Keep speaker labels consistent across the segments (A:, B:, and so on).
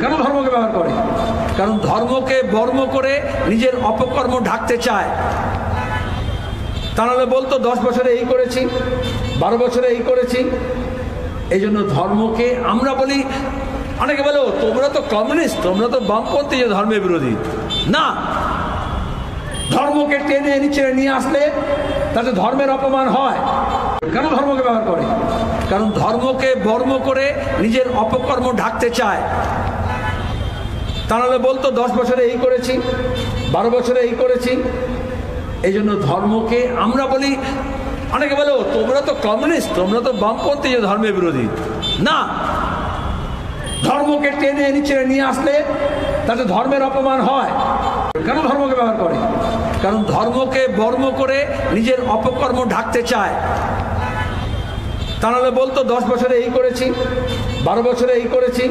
A: কেন ধর্মকে ব্যবহার করে? কারণ ধর্মকে বর্ম করে নিজের অপকর্ম ঢাকতে চায়। তা নাহলে বলতো, দশ বছরে এই করেছি, বারো বছরে এই করেছি। এই জন্য ধর্মকে আমরা বলি, অনেকে বলো তোমরা তো কমিউনিস্ট তোমরা তো বামপন্থী, যে ধর্মের বিরোধী। না। ধর্মকে টেনে নিচে নিয়ে আসলে তাতে ধর্মের অপমান হয়। কেন ধর্মকে ব্যবহার করে? কারণ ধর্মকে বর্ম করে নিজের অপকর্ম ঢাকতে চায়। তা নাহলে বলতো দশ বছরে এই করেছি, বারো বছরে এই করেছি। এই জন্য ধর্মকে আমরা বলি, অনেকে বলো তোমরা তো কমিউনিস্ট তোমরা তো বামপন্থী ধর্মের বিরোধী। না। ধর্মকে টেনে নিচে নিয়ে আসলে তাতে ধর্মের অপমান হয়। কেন ধর্মকে ব্যবহার করে? কারণ ধর্মকে বর্ম করে নিজের অপকর্ম ঢাকতে চায়। তা নাহলে বলতো দশ বছরে এই করেছি, বারো বছরে এই করেছি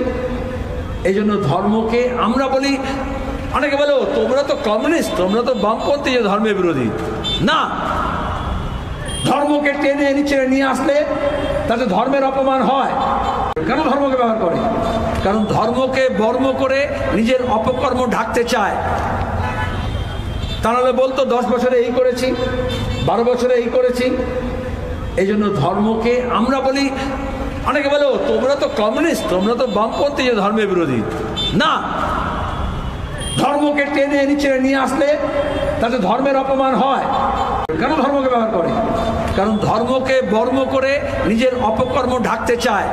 A: এই জন্য ধর্মকে আমরা বলি, অনেকে বলো তোমরা তো কমিউনিস্ট তোমরা তো বামপন্থী যে ধর্মের বিরোধী। না। ধর্মকে টেনে নিচে নিয়ে আসলে তাতে ধর্মের অপমান হয়। কেন ধর্মকে ব্যবহার করে? কারণ ধর্মকে বর্ম করে নিজের অপকর্ম ঢাকতে চায়। তা নাহলে বলতো, দশ বছরে এই করেছি, বারো বছরে এই করেছি। এই জন্য ধর্মকে আমরা বলি অনেকে বলে "ও, তোমরা তো কমিউনিস্ট তোমরা তো বামপন্থী যে ধর্মের বিরোধী। না। ধর্মকে টেনে নিচে নিয়ে আসলে তাতে ধর্মের অপমান হয়। কেন ধর্মকে ব্যবহার করে? কারণ ধর্মকে বর্ম করে নিজের অপকর্ম ঢাকতে চায়।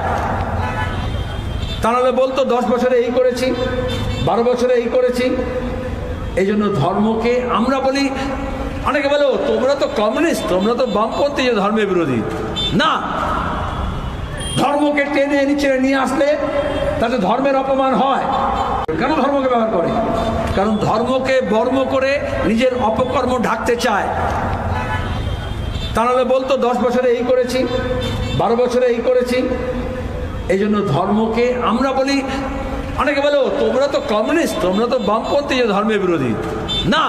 A: তা নাহলে বলতো দশ বছরে এই করেছি বারো বছরে এই করেছি। এই জন্য ধর্মকে আমরা বলি অনেকে বলে "ও, তোমরা তো কমিউনিস্ট তোমরা তো বামপন্থী যে ধর্মের বিরোধী। না। ধর্মকে টেনে নিচে নিয়ে আসলে তাতে ধর্মের অপমান হয়। কেন ধর্মকে ব্যবহার করে? কারণ ধর্মকে বর্ম করে নিজের অপকর্ম ঢাকতে চায়। তাহলে বলতো, দশ বছরে এই করেছি, বারো বছরে এই করেছি। এই জন্য ধর্মকে আমরা বলি, অনেকে বলো তোমরা তো কমিউনিস্ট তোমরা তো বামপন্থী যে ধর্মের বিরোধী। না।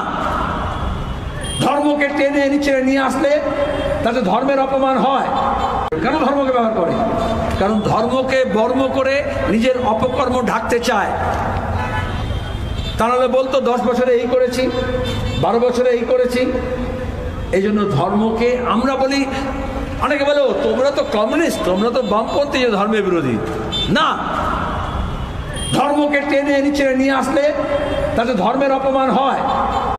A: ধর্মকে টেনে নিচে নিয়ে আসলে তাতে ধর্মের অপমান হয়। কেন ধর্মকে ব্যবহার করে? কারণ ধর্মকে বর্ম করে নিজের অপকর্ম ঢাকতে চায়। তাহলে বলতো দশ বছরে এই করেছি বারো বছরে এই করেছি। এই জন্য ধর্মকে আমরা বলি অনেকে বলে "ও, তোমরা তো কমিউনিস্ট তোমরা তো বামপন্থী যে ধর্মের বিরোধী। না। ধর্মকে টেনে নিচে নিয়ে আসলে তাতে ধর্মের অপমান হয়।